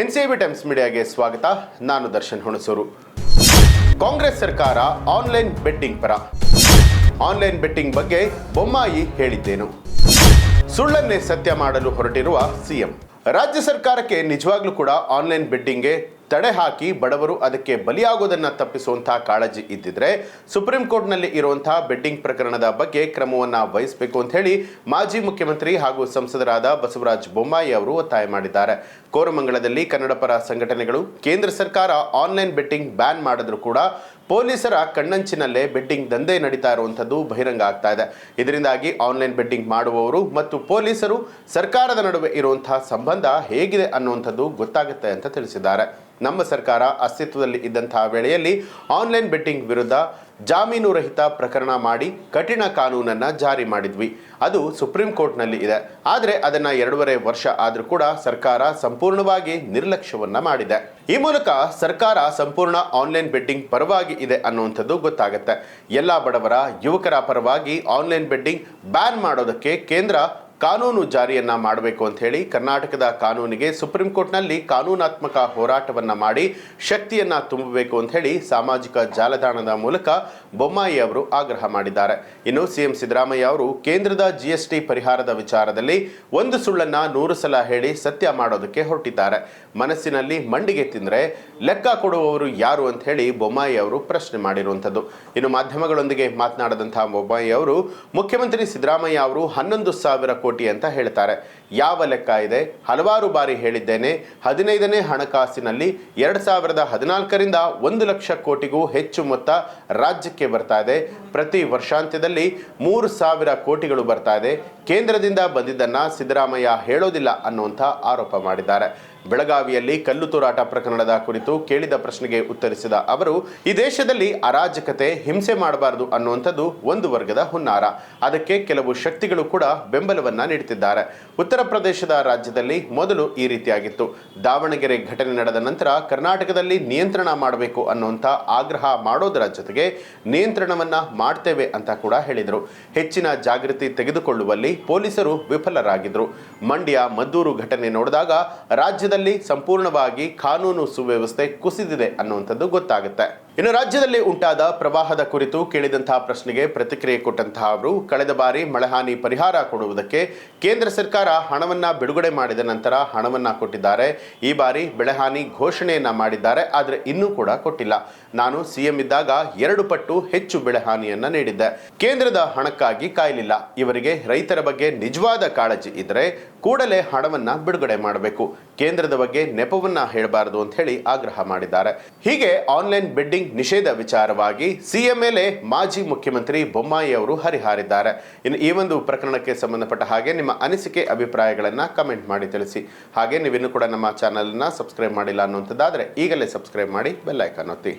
N C B times ಮೀಡಿಯಾಗೆ ಸ್ವಾಗತ. ನಾನು ದರ್ಶನ್ ಹುಣಸೂರು. ಕಾಂಗ್ರೆಸ್ ಸರ್ಕಾರ ಆನ್ಲೈನ್ ಬೆಟ್ಟಿಂಗ್ ಪರ. ಆನ್ಲೈನ್ ಬೆಟ್ಟಿಂಗ್ ಬಗ್ಗೆ ಬೊಮ್ಮಾಯಿ ಹೇಳಿದ್ದೇನು. ಸುಳ್ಳನ್ನೇ ಸತ್ಯ ಮಾಡಲು ಹೊರಟಿರುವ ಸಿಎಂ. ರಾಜ್ಯ ಸರ್ಕಾರಕ್ಕೆ ನಿಜವಾಗ್ಲೂ ಕೂಡ ಆನ್ಲೈನ್ ಬೆಟ್ಟಿಂಗ್ಗೆ ತಡೆ ಹಾಕಿ ಬಡವರು ಅದಕ್ಕೆ ಬಲಿಯಾಗೋದನ್ನ ತಪ್ಪಿಸುವಂತಹ ಕಾಳಜಿ ಇದ್ದಿದ್ರೆ ಸುಪ್ರೀಂ ಕೋರ್ಟ್ನಲ್ಲಿ ಇರುವಂತಹ ಬೆಟ್ಟಿಂಗ್ ಪ್ರಕರಣದ ಬಗ್ಗೆ ಕ್ರಮವನ್ನ ವಹಿಸಬೇಕು ಅಂತ ಹೇಳಿ ಮಾಜಿ ಮುಖ್ಯಮಂತ್ರಿ ಹಾಗೂ ಸಂಸದರಾದ ಬಸವರಾಜ ಬೊಮ್ಮಾಯಿ ಅವರು ಒತ್ತಾಯ ಮಾಡಿದ್ದಾರೆ. ಕೋರಮಂಗಲದಲ್ಲಿ ಕನ್ನಡ ಪರ ಸಂಘಟನೆಗಳು ಕೇಂದ್ರ ಸರ್ಕಾರ ಆನ್ಲೈನ್ ಬೆಟ್ಟಿಂಗ್ ಬ್ಯಾನ್ ಮಾಡಿದ್ರು ಕೂಡ ಪೊಲೀಸರ ಕಣ್ಣಂಚಿನಲ್ಲೇ ಬೆಟ್ಟಿಂಗ್ ದಂಧೆ ನಡೀತಾ ಇರುವಂಥದ್ದು ಬಹಿರಂಗ ಆಗ್ತಾ ಇದೆ. ಇದರಿಂದಾಗಿ ಆನ್ಲೈನ್ ಬೆಟ್ಟಿಂಗ್ ಮಾಡುವವರು ಮತ್ತು ಪೊಲೀಸರು ಸರ್ಕಾರದ ನಡುವೆ ಇರುವಂತಹ ಸಂಬಂಧ ಹೇಗಿದೆ ಅನ್ನುವಂಥದ್ದು ಗೊತ್ತಾಗುತ್ತೆ ಅಂತ ತಿಳಿಸಿದ್ದಾರೆ. ನಮ್ಮ ಸರ್ಕಾರ ಅಸ್ತಿತ್ವದಲ್ಲಿ ಇದ್ದಂತಹ ವೇಳೆಯಲ್ಲಿ ಆನ್ಲೈನ್ ಬೆಟ್ಟಿಂಗ್ ವಿರುದ್ಧ ಜಾಮೀನು ರಹಿತ ಪ್ರಕರಣ ಮಾಡಿ ಕಠಿಣ ಕಾನೂನನ್ನ ಜಾರಿ ಮಾಡಿದ್ವಿ. ಅದು ಸುಪ್ರೀಂ ಕೋರ್ಟ್ನಲ್ಲಿ ಇದೆ. ಆದರೆ ಅದನ್ನ ಎರಡೂವರೆ ವರ್ಷ ಆದರೂ ಕೂಡ ಸರ್ಕಾರ ಸಂಪೂರ್ಣವಾಗಿ ನಿರ್ಲಕ್ಷ್ಯವನ್ನು ಮಾಡಿದೆ. ಈ ಮೂಲಕ ಸರ್ಕಾರ ಸಂಪೂರ್ಣ ಆನ್ಲೈನ್ ಬೆಡ್ಡಿಂಗ್ ಪರವಾಗಿ ಇದೆ ಅನ್ನುವಂಥದ್ದು ಗೊತ್ತಾಗುತ್ತೆ. ಎಲ್ಲ ಬಡವರ ಯುವಕರ ಪರವಾಗಿ ಆನ್ಲೈನ್ ಬೆಡ್ಡಿಂಗ್ ಬ್ಯಾನ್ ಮಾಡೋದಕ್ಕೆ ಕೇಂದ್ರ ಕಾನೂನು ಜಾರಿಯನ್ನ ಮಾಡಬೇಕು ಅಂತ ಹೇಳಿ ಕರ್ನಾಟಕದ ಕಾನೂನಿಗೆ ಸುಪ್ರೀಂ ಕೋರ್ಟ್ನಲ್ಲಿ ಕಾನೂನಾತ್ಮಕ ಹೋರಾಟವನ್ನ ಮಾಡಿ ಶಕ್ತಿಯನ್ನ ತುಂಬಬೇಕು ಅಂತ ಹೇಳಿ ಸಾಮಾಜಿಕ ಜಾಲತಾಣದ ಮೂಲಕ ಬೊಮ್ಮಾಯಿ ಅವರು ಆಗ್ರಹ ಮಾಡಿದ್ದಾರೆ. ಇನ್ನು ಸಿಎಂ ಸಿದ್ದರಾಮಯ್ಯ ಅವರು ಕೇಂದ್ರದ ಜಿಎಸ್ಟಿ ಪರಿಹಾರದ ವಿಚಾರದಲ್ಲಿ ಒಂದು ಸುಳ್ಳನ್ನ ನೂರು ಸಲ ಹೇಳಿ ಸತ್ಯ ಮಾಡೋದಕ್ಕೆ ಹೊರಟಿದ್ದಾರೆ. ಮನಸ್ಸಿನಲ್ಲಿ ಮಂಡಿಗೆ ತಿಂದರೆ ಲೆಕ್ಕ ಕೊಡುವವರು ಯಾರು ಅಂತ ಹೇಳಿ ಬೊಮ್ಮಾಯಿ ಅವರು ಪ್ರಶ್ನೆ ಮಾಡಿರುವಂಥದ್ದು. ಇನ್ನು ಮಾಧ್ಯಮಗಳೊಂದಿಗೆ ಮಾತನಾಡಿದಂತಹ ಬೊಮ್ಮಾಯಿ ಅವರು ಮುಖ್ಯಮಂತ್ರಿ ಸಿದ್ದರಾಮಯ್ಯ ಅವರು ಹನ್ನೊಂದು ಸಾವಿರ ಕೋಟಿ ಅಂತ ಹೇಳ್ತಾರೆ. ಯಾವ ಲೆಕ್ಕ ಇದೆ? ಹಲವಾರು ಬಾರಿ ಹೇಳಿದ್ದೇನೆ. ಹದಿನೈದನೇ ಹಣಕಾಸಿನಲ್ಲಿ ಎರಡು ಸಾವಿರದ ಹದಿನಾಲ್ಕರಿಂದ ಒಂದು ಲಕ್ಷ ಕೋಟಿಗೂ ಹೆಚ್ಚು ಮೊತ್ತ ರಾಜ್ಯಕ್ಕೆ ಬರ್ತಾ ಇದೆ. ಪ್ರತಿ ವರ್ಷಾಂತ್ಯದಲ್ಲಿ ಮೂರು ಸಾವಿರ ಕೋಟಿಗಳು ಬರ್ತಾ ಇದೆ. ಕೇಂದ್ರದಿಂದ ಬಂದಿದ್ದನ್ನು ಸಿದ್ದರಾಮಯ್ಯ ಹೇಳೋದಿಲ್ಲ ಅನ್ನುವಂಥ ಆರೋಪ ಮಾಡಿದ್ದಾರೆ. ಬೆಳಗಾವಿಯಲ್ಲಿ ಕಲ್ಲು ತೂರಾಟ ಪ್ರಕರಣದ ಕುರಿತು ಕೇಳಿದ ಪ್ರಶ್ನೆಗೆ ಉತ್ತರಿಸಿದ ಅವರು, ಈ ದೇಶದಲ್ಲಿ ಅರಾಜಕತೆ, ಹಿಂಸೆ ಮಾಡಬಾರದು ಅನ್ನುವಂಥದ್ದು ಒಂದು ವರ್ಗದ ಹುನ್ನಾರ. ಅದಕ್ಕೆ ಕೆಲವು ಶಕ್ತಿಗಳು ಕೂಡ ಬೆಂಬಲವನ್ನ ನೀಡುತ್ತಿದ್ದಾರೆ. ಉತ್ತರ ಪ್ರದೇಶದ ರಾಜ್ಯದಲ್ಲಿ ಮೊದಲು ಈ ರೀತಿಯಾಗಿತ್ತು. ದಾವಣಗೆರೆ ಘಟನೆ ನಡೆದ ನಂತರ ಕರ್ನಾಟಕದಲ್ಲಿ ನಿಯಂತ್ರಣ ಮಾಡಬೇಕು ಅನ್ನುವಂಥ ಆಗ್ರಹ ಮಾಡೋದರ ಜೊತೆಗೆ ನಿಯಂತ್ರಣವನ್ನ ಮಾಡ್ತೇವೆ ಅಂತ ಕೂಡ ಹೇಳಿದರು. ಹೆಚ್ಚಿನ ಜಾಗೃತಿ ತೆಗೆದುಕೊಳ್ಳುವಲ್ಲಿ ಪೊಲೀಸರು ವಿಫಲರಾಗಿದ್ದರು ಮಂಡ್ಯ ಮದ್ದೂರು ಘಟನೆ ನೋಡಿದಾಗ ರಾಜ್ಯದಲ್ಲಿ ಸಂಪೂರ್ಣವಾಗಿ ಕಾನೂನು ಸುವ್ಯವಸ್ಥೆ ಕುಸಿದಿದೆ ಅನ್ನುವಂಥದ್ದು ಗೊತ್ತಾಗುತ್ತೆ. ಇನ್ನು ರಾಜ್ಯದಲ್ಲಿ ಉಂಟಾದ ಪ್ರವಾಹದ ಕುರಿತು ಕೇಳಿದಂತಹ ಪ್ರಶ್ನೆಗೆ ಪ್ರತಿಕ್ರಿಯೆ ಕೊಟ್ಟಂತಹ ಅವರು, ಕಳೆದ ಬಾರಿ ಮಳೆಹಾನಿ ಪರಿಹಾರ ಕೊಡುವುದಕ್ಕೆ ಕೇಂದ್ರ ಸರ್ಕಾರ ಹಣವನ್ನ ಬಿಡುಗಡೆ ಮಾಡಿದ ನಂತರ ಹಣವನ್ನ ಕೊಟ್ಟಿದ್ದಾರೆ. ಈ ಬಾರಿ ಬೆಳೆಹಾನಿ ಘೋಷಣೆಯನ್ನ ಮಾಡಿದ್ದಾರೆ, ಆದರೆ ಇನ್ನೂ ಕೂಡ ಕೊಟ್ಟಿಲ್ಲ. ನಾನು ಸಿಎಂ ಇದ್ದಾಗ ಎರಡು ಪಟ್ಟು ಹೆಚ್ಚು ಬೆಳೆಹಾನಿಯನ್ನು ನೀಡಿದ್ದೆ. ಕೇಂದ್ರದ ಹಣಕ್ಕಾಗಿ ಕಾಯಲಿಲ್ಲ. ಇವರಿಗೆ ರೈತರ ಬಗ್ಗೆ ನಿಜವಾದ ಕಾಳಜಿ ಇದ್ರೆ ಕೂಡಲೇ ಹಣವನ್ನ ಬಿಡುಗಡೆ ಮಾಡಬೇಕು. ಕೇಂದ್ರದ ಬಗ್ಗೆ ನೆಪವನ್ನ ಹೇಳಬಾರದು ಅಂತ ಹೇಳಿ ಆಗ್ರಹ ಮಾಡಿದ್ದಾರೆ. ಹೀಗೆ ಆನ್ಲೈನ್ ಬೆಡ್ಡಿಂಗ್ ನಿಷೇಧ ವಿಚಾರವಾಗಿ ಸಿಎಂ ಮೇಲೆ ಮಾಜಿ ಮುಖ್ಯಮಂತ್ರಿ ಬೊಮ್ಮಾಯಿ ಅವರು ಹರಿಹಾರಿದ್ದಾರೆ. ಇನ್ನು ಈ ಒಂದು ಪ್ರಕರಣಕ್ಕೆ ಸಂಬಂಧಪಟ್ಟ ಹಾಗೆ ನಿಮ್ಮ ಅನಿಸಿಕೆ, ಅಭಿಪ್ರಾಯಗಳನ್ನ ಕಮೆಂಟ್ ಮಾಡಿ ತಿಳಿಸಿ. ಹಾಗೆ ನೀವಿನ್ನೂ ಕೂಡ ನಮ್ಮ ಚಾನಲ್ನ ಸಬ್ಸ್ಕ್ರೈಬ್ ಮಾಡಿಲ್ಲ ಅನ್ನುವಂಥದ್ದಾದರೆ ಈಗಲೇ ಸಬ್ಸ್ಕ್ರೈಬ್ ಮಾಡಿ ಬೆಲ್ಲೈಕನ್ ಒತ್ತಿ.